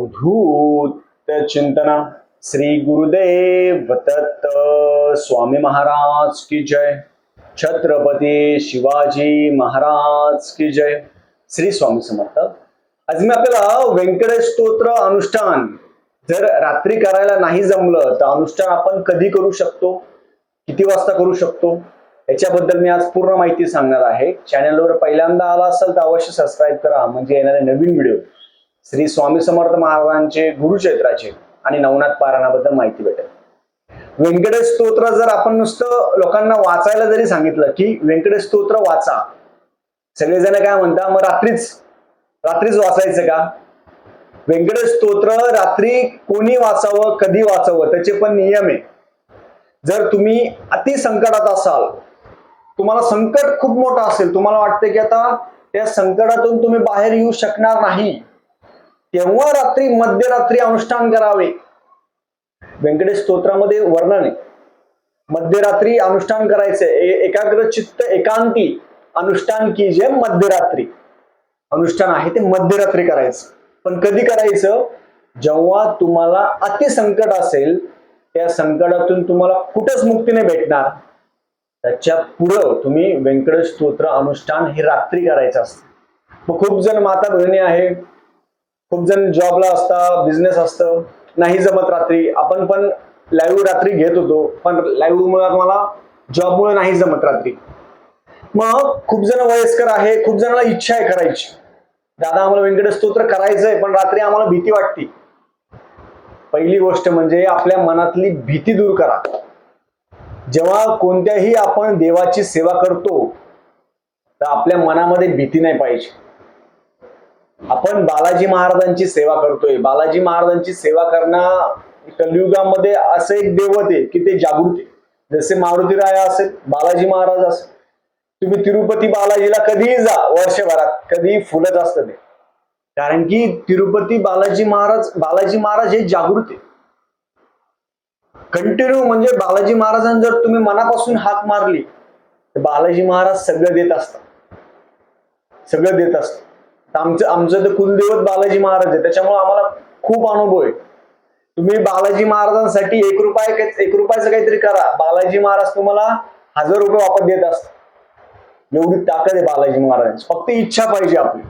अवधूत चिंतना. श्री गुरुदेव दत्त स्वामी महाराज की जय. छत्रपती शिवाजी महाराज की जय. श्री स्वामी समर्थ. आज मी आपल्याला व्यंकटेश स्तोत्र अनुष्ठान जर रात्री करायला नाही जमलं तर अनुष्ठान आपण कधी करू शकतो? किती वाजता करू शकतो? याच्याबद्दल मी आज पूर्ण माहिती सांगणार आहे. चॅनलवर पहिल्यांदा आला असेल तर अवश्य सबस्क्राईब करा. म्हणजे येणारे नवीन व्हिडिओ श्री स्वामी समर्थ महाराजांचे गुरुक्षेत्राचे आणि नवनाथ पारायणाबद्दल माहिती भेटेल. व्यंकटेश स्तोत्र जर आपण नुसतं लोकांना वाचायला जरी सांगितलं की व्यंकटेश स्तोत्र वाचा सगळेजण काय म्हणता मग रात्रीच रात्रीच वाचायचं का? व्यंकटेश स्तोत्र रात्री कोणी वाचावं कधी वाचावं त्याचे पण नियम आहे. जर तुम्ही अति संकटात असाल तुम्हाला संकट खूप मोठं असेल तुम्हाला वाटतं की आता त्या संकटातून तुम्ही बाहेर येऊ शकणार नाही. तेव्हा रात्री मध्यरात्री अनुष्ठान करावे. व्यंकटेश स्तोत्रामध्ये वर्णन आहे. मध्यरात्री अनुष्ठान करायचे. एकाग्र चित्त एकांती अनुष्ठान की जे मध्यरात्री. अनुष्ठान आहे ते मध्यरात्री करायचं. पण कधी करायचं? जेव्हा तुम्हाला अतिसंकट असेल त्या संकटातून तुम्हाला कुठंच मुक्ती नाही भेटणार. त्याच्या पुढं तुम्ही व्यंकटेश स्तोत्र अनुष्ठान हे रात्री करायचं असतं. मग खूप जण माता बहिणी आहे. खूप जण जॉबला असता बिझनेस असतं नाही जमत रात्री. आपण पण लाईव्ह रात्री घेत होतो पण लाईव्ह मुळे मला जॉबमुळे नाही जमत रात्री. मग खूप जण वयस्कर आहे खूप जणांना इच्छा आहे करायची. दादा आम्हाला व्यंकटेश स्तोत्र करायचंय पण रात्री आम्हाला भीती वाटते. पहिली गोष्ट म्हणजे आपल्या मनातली भीती दूर करा. जेव्हा कोणत्याही आपण देवाची सेवा करतो तर आपल्या मनामध्ये भीती नाही पाहिजे. आपण बालाजी महाराजांची सेवा करतोय. बालाजी महाराजांची सेवा करणं कलियुगामध्ये असं एक दैवत आहे की ते जागृत आहे. जसे मारुती राय असेल बालाजी महाराज असेल. तुम्ही तिरुपती बालाजीला कधीही जा वर्षभरात. कधीही फुलत असतं ते. कारण की तिरुपती बालाजी महाराज बालाजी महाराज हे जागृत आहे. कंटिन्यू म्हणजे बालाजी महाराजांना जर तुम्ही मनापासून हाक मारली तर बालाजी महाराज सगळं देत असतात. सगळं देत असतात. आमचं आमचं तर कुलदेवत बालाजी महाराज आहे त्याच्यामुळे आम्हाला खूप अनुभव आहे. तुम्ही बालाजी महाराजांसाठी एक रुपये एक रुपयाचं काहीतरी करा. बालाजी महाराज तुम्हाला हजार रुपये वापस देत असतात. एवढी ताकद आहे बालाजी महाराजांची. फक्त इच्छा पाहिजे आपली.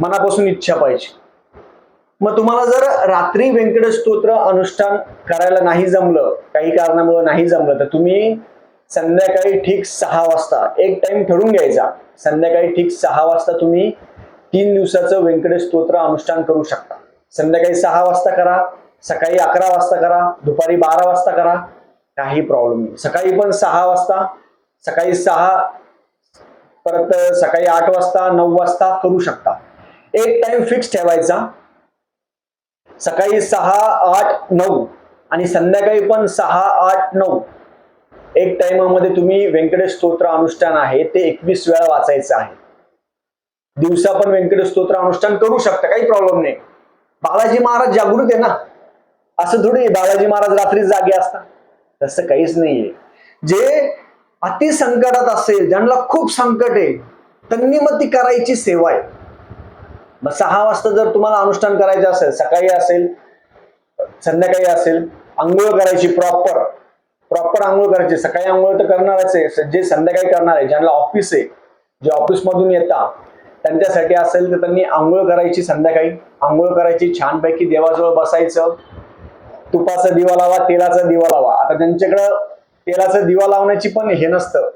मनापासून इच्छा पाहिजे. मग तुम्हाला जर रात्री व्यंकटेश स्तोत्र अनुष्ठान करायला नाही जमलं काही कारणामुळे नाही जमलं तर तुम्ही संध्याकाळी ठीक सहा वाजता. एक टाइम ठरवून घ्यायचा. संध्याकाळी ठीक सहा वाजता तुम्ही तीन दिवसाचं व्यंकटेश स्तोत्र अनुष्ठान करू शकता. संध्याकाळी सहा वाजता करा सकाळी अकरा वाजता करा दुपारी बारा वाजता करा काही प्रॉब्लेम नाही. सकाळी पण सहा वाजता सकाळी सहा परत सकाळी आठ वाजता नऊ वाजता करू शकता. एक टाइम फिक्स ठेवायचा. सकाळी सहा आठ नऊ आणि संध्याकाळी पण सहा आठ नऊ. एक टाइमामध्ये तुम्ही व्यंकटेश स्तोत्र अनुष्ठान आहे ते एकवीस वेळा वाचायचं आहे. दिवसा पण व्यंकटेश स्तोत्र अनुष्ठान करू शकता काही प्रॉब्लेम नाही. बालाजी महाराज जागृत आहे ना? असं थोडी बालाजी महाराज रात्री जागे असतात. तसं काहीच नाहीये. जे अति संकटात असेल ज्यांना खूप संकट आहे त्यांनी मग ती करायची सेवा आहे. मग सहा वाजता जर तुम्हाला अनुष्ठान करायचं असेल सकाळी असेल संध्याकाळी असेल आंघोळ करायची प्रॉपर प्रॉपर आंघोळ करायची. सकाळी आंघोळ तर करणारच आहे. जे संध्याकाळी करणार आहे ज्यांना ऑफिस आहे जे ऑफिस मधून येतात त्यांच्यासाठी असेल तर त्यांनी आंघोळ करायची संध्याकाळी. आंघोळ करायची छानपैकी देवाजवळ बसायचं. तुपाचा दिवा लावा तेलाचा दिवा लावा. आता त्यांच्याकडं तेलाचा दिवा लावण्याची पण हे नसतं.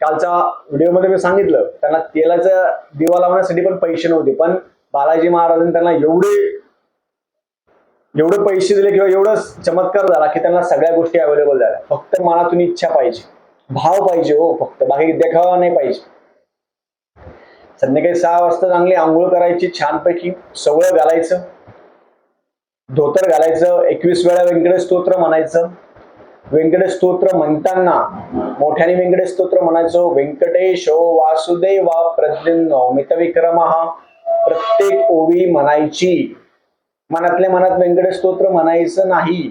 कालच्या व्हिडिओमध्ये मी सांगितलं त्यांना तेलाचा दिवा लावण्यासाठी पण पैसे नव्हते. पण बालाजी महाराजांनी त्यांना एवढे एवढे पैसे दिले किंवा एवढं चमत्कार झाला की त्यांना सगळ्या गोष्टी अवेलेबल झाल्या. फक्त मनातून इच्छा पाहिजे. भाव पाहिजे हो फक्त. बाकी देखावा नाही पाहिजे. संध्याकाळी सहा वाजता चांगली आंघोळ करायची छानपैकी सवळं घालायचं. धोतर घालायचं. एकवीस वेळा व्यंकटेश स्तोत्र म्हणायचं. व्यंकटेश स्तोत्र म्हणताना मोठ्याने व्यंकटेश स्तोत्र म्हणायचो व्यंकटेश वासुदेवा प्रद्युम्न मितविक्रम. प्रत्येक ओवी म्हणायची. मनातल्या मनात व्यंकटेश स्तोत्र म्हणायचं नाही.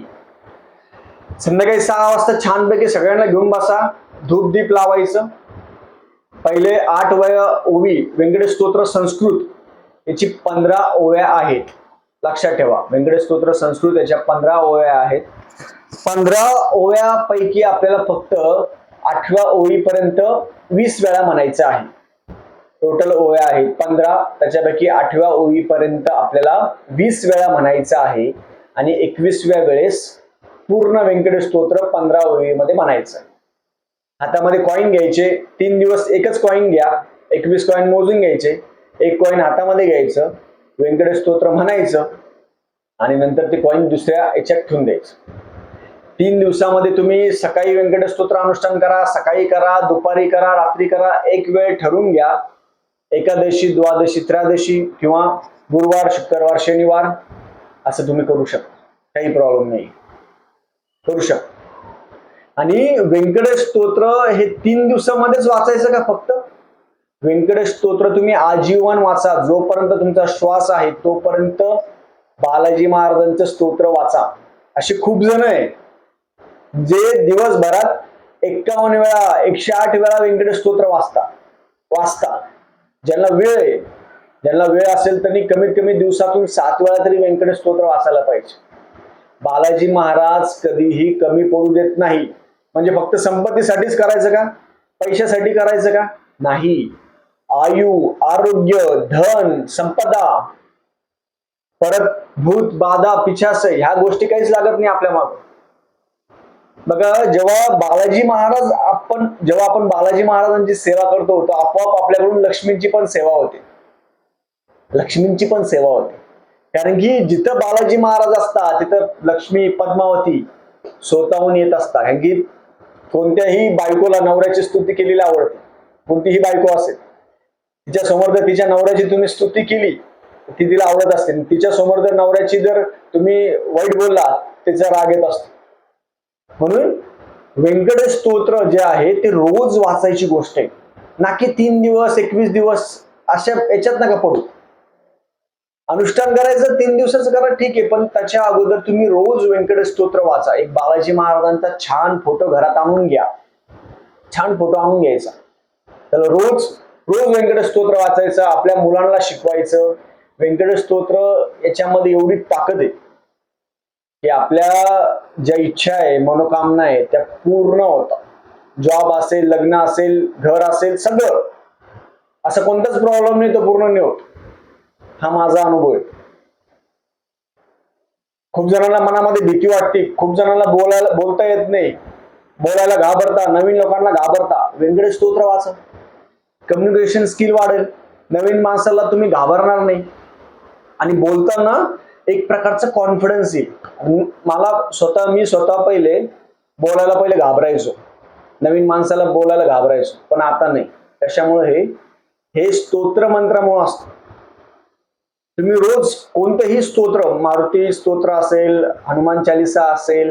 संध्याकाळी सहा वाजता छानपैकी सगळ्यांना घेऊन बसा धूप दीप लावायचं. पहिले आठ वया ओवी व्यंकटेश स्तोत्र संस्कृत याची पंधरा ओव्या आहेत. लक्षात ठेवा व्यंकटेश स्तोत्र संस्कृत याच्या पंधरा ओव्या आहेत. पंधरा ओव्यापैकी आपल्याला फक्त आठव्या ओळीपर्यंत वीस वेळा म्हणायचं आहे. टोटल ओव्या आहेत. पंधरा त्याच्यापैकी आठव्या ओळीपर्यंत आपल्याला वीस वेळा म्हणायचं आहे. आणि एकवीसव्या वेळेस पूर्ण व्यंकटेश स्तोत्र पंधरा ओळीमध्ये म्हणायचं हातामध्ये कॉईन घ्यायचे. तीन दिवस एकच कॉईन घ्या. एकवीस कॉईन मोजून घ्यायचे. एक कॉईन हातामध्ये घ्यायचं. व्यंकटेश स्तोत्र म्हणायचं. आणि नंतर ते कॉईन दुसऱ्या याच्यात ठेवून द्यायचं. तीन दिवसामध्ये तुम्ही सकाळी व्यंकटेश स्तोत्र अनुष्ठान करा सकाळी करा दुपारी करा रात्री करा एक वेळ ठरवून घ्या. एकादशी द्वादशी त्रयोदशी किंवा गुरुवार शुक्रवार शनिवार असं तुम्ही करू शकता. काही प्रॉब्लेम नाही. करू शकता. आणि व्यंकटेश स्तोत्र हे तीन दिवसामध्येच वाचायचं का फक्त? व्यंकटेश स्तोत्र तुम्ही आजीवन वाचा. जोपर्यंत तुमचा श्वास आहे तोपर्यंत बालाजी महाराजांचं स्तोत्र वाचा. असे खूप जण आहे. जे दिवसभरात एक्कावन्न वेळा एकशे आठ वेळा व्यंकटेश स्तोत्र वाचता. वाचता. ज्यांना वेळ आहे ज्यांना वेळ असेल त्यांनी कमीत कमी दिवसातून सात वेळा तरी व्यंकटेश स्तोत्र वाचायला पाहिजे. बालाजी महाराज कधीही कमी पडू देत नाही. म्हणजे फक्त संपत्तीसाठीच करायचं का? पैशासाठी करायचं का? नाही. आयु आरोग्य धन संपदा परत भूत बाधा पिछास ह्या गोष्टी काहीच लागत नाही आपल्या माग. बघा जेव्हा बालाजी महाराज आपण जेव्हा आपण बालाजी महाराजांची सेवा करतो तो आपोआप आपल्याकडून लक्ष्मींची पण सेवा होते. लक्ष्मींची पण सेवा होते. कारण की जिथं बालाजी महाराज असतात तिथं लक्ष्मी पद्मावती स्वतःहून येत असतात. कारण की कोणत्याही बायकोला नवऱ्याची स्तुती केलेली आवडते. कोणतीही बायको असेल तिच्या समोर जर तिच्या नवऱ्याची तुम्ही स्तुती केली ती तिला आवडत असते. तिच्या समोर जर नवऱ्याची जर तुम्ही वाईट बोलला तिचा राग येत असतो. म्हणून व्यंकटेश स्तोत्र जे आहे ते रोज वाचायची गोष्ट आहे. ना की तीन दिवस एकवीस दिवस अशा याच्यात नका पडू. अनुष्ठान करायचं तीन दिवसाचं करा ठीक आहे पण त्याच्या अगोदर तुम्ही रोज व्यंकटेश स्तोत्र वाचा. एक बालाजी महाराजांचा छान फोटो घरात आणून घ्या. छान फोटो आणून घ्यायचा. त्याला रोज रोज व्यंकटेश स्तोत्र वाचायचं आपल्या मुलांना शिकवायचं. व्यंकटेश स्तोत्र याच्यामध्ये एवढी ताकद आहे. की आपल्या ज्या इच्छा आहे मनोकामना आहे त्या पूर्ण होतात. जॉब असेल लग्न असेल घर असेल सगळं. असं कोणताच प्रॉब्लेम नाही तो पूर्ण नाही होत. हा माझा अनुभव आहे. खूप जणांना मनामध्ये भीती वाटते. खूप जणांना बोलायला बोलता येत नाही. बोलायला घाबरता. नवीन लोकांना घाबरता. व्यंकटेश स्तोत्र वाचा. कम्युनिकेशन स्किल वाढेल. नवीन माणसाला तुम्ही घाबरणार नाही. आणि बोलताना एक प्रकारचं कॉन्फिडन्स येईल. मला स्वतः मी स्वतः पहिले बोलायला पहिले घाबरायचो. नवीन माणसाला बोलायला घाबरायचो पण आता नाही. त्याच्यामुळे हे हे स्तोत्र मंत्रामुळे असतं. तुम्ही रोज कोणतेही स्तोत्र मारुती स्तोत्र असेल हनुमान चालिसा असेल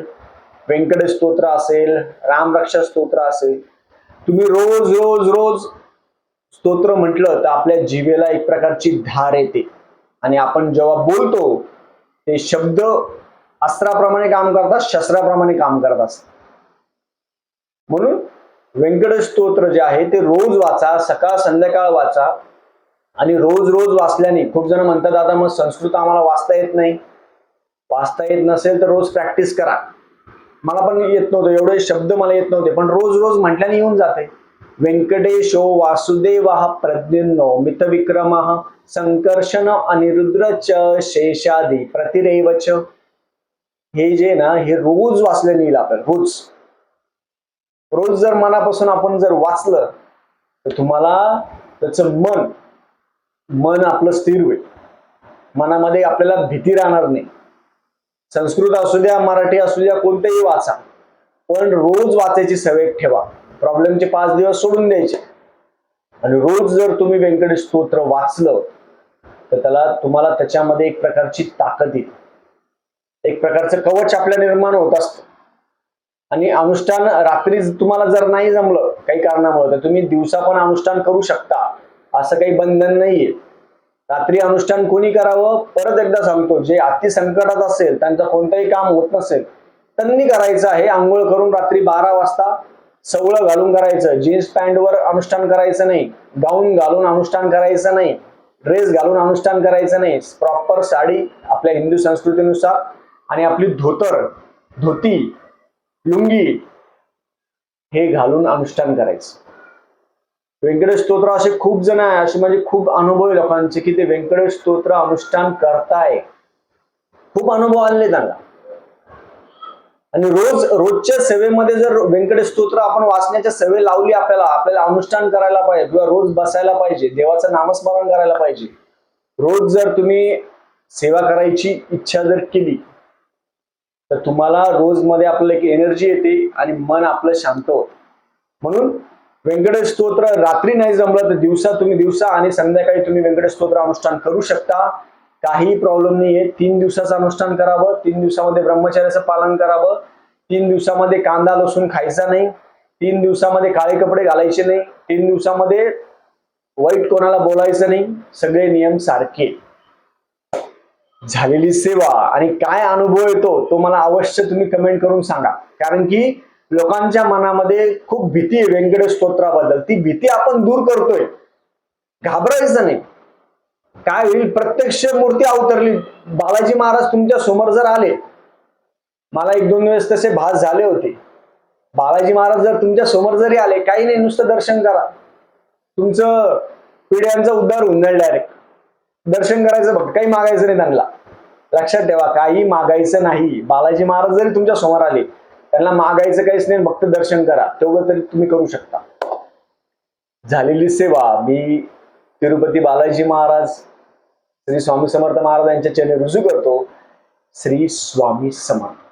व्यंकटेश स्तोत्र असेल रामरक्षा स्तोत्र असेल तुम्ही रोज रोज रोज स्तोत्र म्हटलं तर आपल्या जिभेला एक प्रकारची धार येते. आणि आपण जेव्हा बोलतो ते शब्द अस्त्राप्रमाणे काम करतात शस्त्राप्रमाणे काम करतात. म्हणून व्यंकट स्तोत्र जे आहे ते रोज वाचा सकाळ संध्याकाळ वाचा. आणि रोज रोज वाचल्याने खूप जण म्हणतात आता मग संस्कृत आम्हाला वाचता येत नाही. वाचता येत नसेल तर रोज प्रॅक्टिस करा. मला पण येत नव्हतं एवढे शब्द मला येत नव्हते पण रोज रोज म्हटल्याने येऊन जाते. व्यंकटेशो वासुदेव प्रद्युन्नो मितविक्रम संकर्षण अनिरुद्र च शेषादी प्रतिरेवच हे जे ना हे रोज वाचल्याने येईल आपल्याला रोज. रोज जर मनापासून आपण जर वाचलं तर तुम्हाला त्याचं मन मन आपलं स्थिर होईल. मनामध्ये आपल्याला भीती राहणार नाही. संस्कृत असू द्या मराठी असू द्या कोणतेही वाचा. पण रोज वाचायची सवय ठेवा. प्रॉब्लेमचे पाच दिवस सोडून द्यायचे. आणि रोज जर तुम्ही व्यंकटेश स्तोत्र वाचलं तर त्याला तुम्हाला त्याच्यामध्ये एक प्रकारची ताकद येते. एक प्रकारचं कवच आपल्या निर्माण होत असतं. आणि अनुष्ठान रात्री तुम्हाला जर नाही जमलं काही कारणामुळे तर तुम्ही दिवसा पण अनुष्ठान करू शकता. असं काही बंधन नाहीये. रात्री अनुष्ठान कोणी करावं? परत एकदा सांगतो जे अति संकटात असेल त्यांचं कोणतंही काम होत नसेल त्यांनी करायचं आहे आंघोळ करून रात्री बारा वाजता सवळं घालून करायचं. जीन्स पॅन्टवर अनुष्ठान करायचं नाही. गाऊन घालून अनुष्ठान करायचं नाही. ड्रेस घालून अनुष्ठान करायचं नाही. प्रॉपर साडी आपल्या हिंदू संस्कृतीनुसार आणि आपली धोतर धोती लुंगी हे घालून अनुष्ठान करायचं. व्यंकटेश स्तोत्र असे खूप जण आहे. असे म्हणजे खूप अनुभव आहे लोकांचे की ते व्यंकटेश स्तोत्र अनुष्ठान करताय. खूप अनुभव आले त्यांना. आणि रोज रोजच्या सेवेमध्ये जर व्यंकटेश स्तोत्र आपण वाचण्याच्या सवय लावली आपल्याला आपल्याला अनुष्ठान करायला पाहिजे किंवा रोज बसायला पाहिजे देवाचं नामस्मरण करायला पाहिजे. रोज जर तुम्ही सेवा करायची इच्छा जर केली तर तुम्हाला रोजमध्ये आपलं एक एनर्जी येते आणि मन आपलं शांत होत. म्हणून व्यंकटेश स्तोत्र रात्री नाही जमलं तर दिवसा तुम्ही दिवसा आणि संध्याकाळी तुम्ही व्यंकटेश स्तोत्र अनुष्ठान करू शकता. काही प्रॉब्लेम नाही आहे तीन दिवसाचं अनुष्ठान करावं तीन दिवसामध्ये ब्रह्मचर्याचं पालन करावं तीन दिवसामध्ये कांदा लसूण खायचा नाही तीन दिवसामध्ये काळे कपडे घालायचे नाही तीन दिवसामध्ये वाईट कोणाला बोलायचं नाही सगळे नियम सारखे. झालेली सेवा आणि काय अनुभव येतो तो मला अवश्य तुम्ही कमेंट करून सांगा. कारण की लोकांच्या मनामध्ये खूप भीती आहे. व्यंकटेश स्तोत्राबद्दल. ती भीती आपण दूर करतोय. घाबरायचं नाही. काय होईल? प्रत्यक्ष मूर्ती अवतरली. बालाजी महाराज तुमच्यासमोर जर आले मला एक दोन वेळेस तसे भास झाले होते. बालाजी महाराज जर तुमच्यासमोर जरी आले काही नाही नुसतं दर्शन करा. तुमचं पिढ्यांचा उद्धार होऊन जाईल डायरेक्ट दर्शन करायचं फक्त काही मागायचं नाही त्यांना. लक्षात ठेवा काही मागायचं नाही. बालाजी महाराज जरी तुमच्यासमोर आले त्यांना मागायचं काहीच नाही फक्त दर्शन करा. तेवढं तरी तुम्ही करू शकता. झालेली सेवा मी तिरुपती बालाजी महाराज श्री स्वामी समर्थ महाराज यांच्या चरणी रुजू करतो श्री स्वामी समर्थ.